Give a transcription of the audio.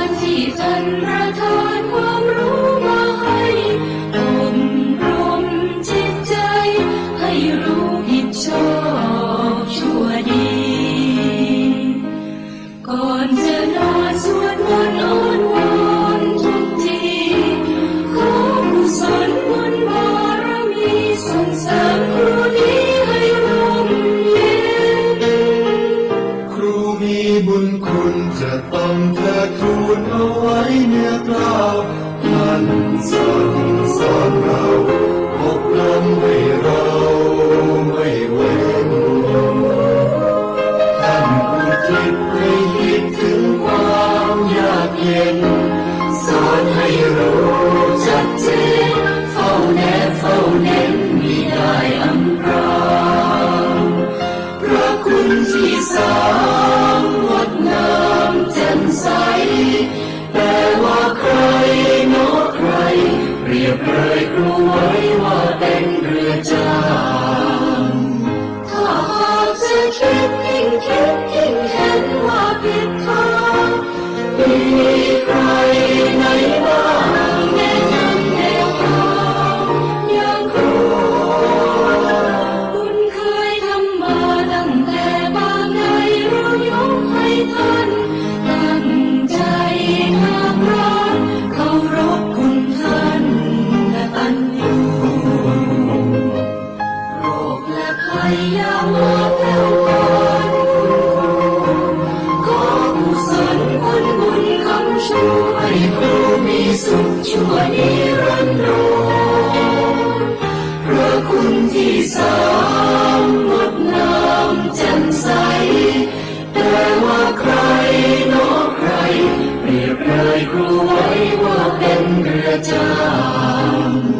ท่านประทานความรู้มาให้อบรมจิตใจ ให้รู้ผิดชอบชั่วดี ก่อนจะนอนสวดมนต์อ้อนวอนทุกทีขอกุศลบุญบารมีส่งเสริมครูนี้ให้ร่มเย็นครูมีบุญคุณจะต้องเธอทู ลเอาไว้เนื้อกล่าวท่านสั่งสอนเราอบรมให้เราไม่เว้นท่านอุทิศให้คิดถึงความยากเย็น สอนให้รู้ชัดเจนเฝ้าแนบเฝ้าเน้นมิได้อำพรางพระคุณที่สร้า เเนอใครเปรียบเลยครูไว้ว่าเป็นเรือจาง